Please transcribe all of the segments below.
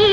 ये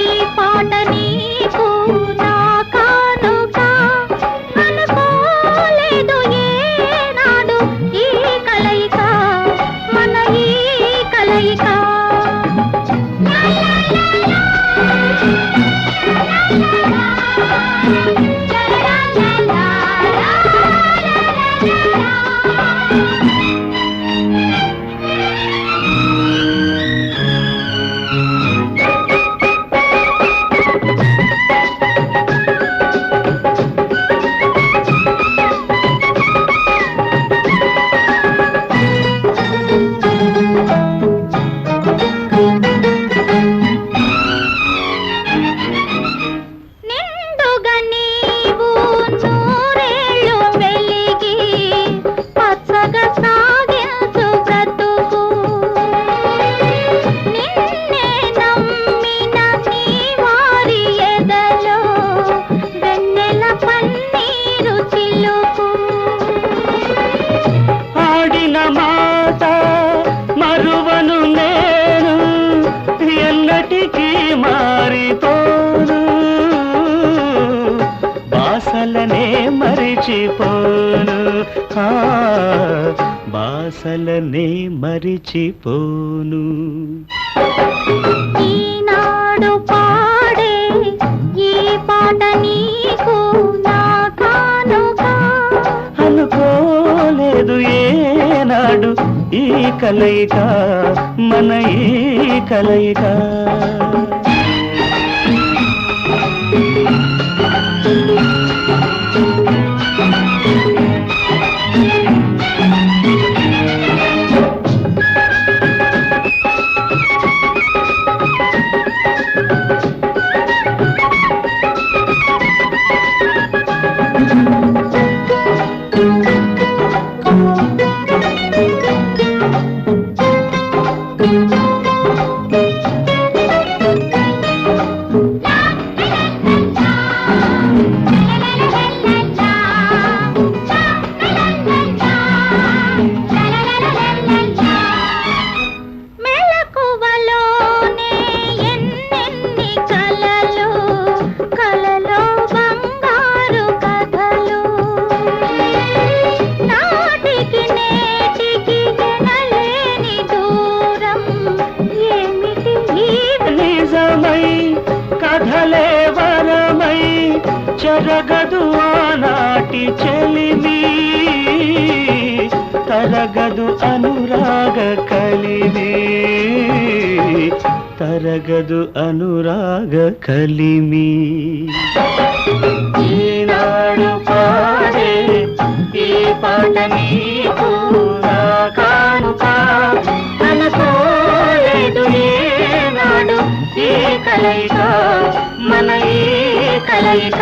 మరిచిపోను. బాసలనే మరిచిపోను. ఈనాడు పాడే ఈ పాట నీకు నా అనుకోలేదు ఏనాడు ఈ కలయిక మన ఈ కలయిక. Música తరగదు ఆనాటి చెలిమి తరగదు అనురాగ కలిమి తరగదు అనురాగ కలిమి. ఈనాడు పాడే ఈ పాట నీకు నా కానుక. ఈ కలయిక మన ఈ కలయిక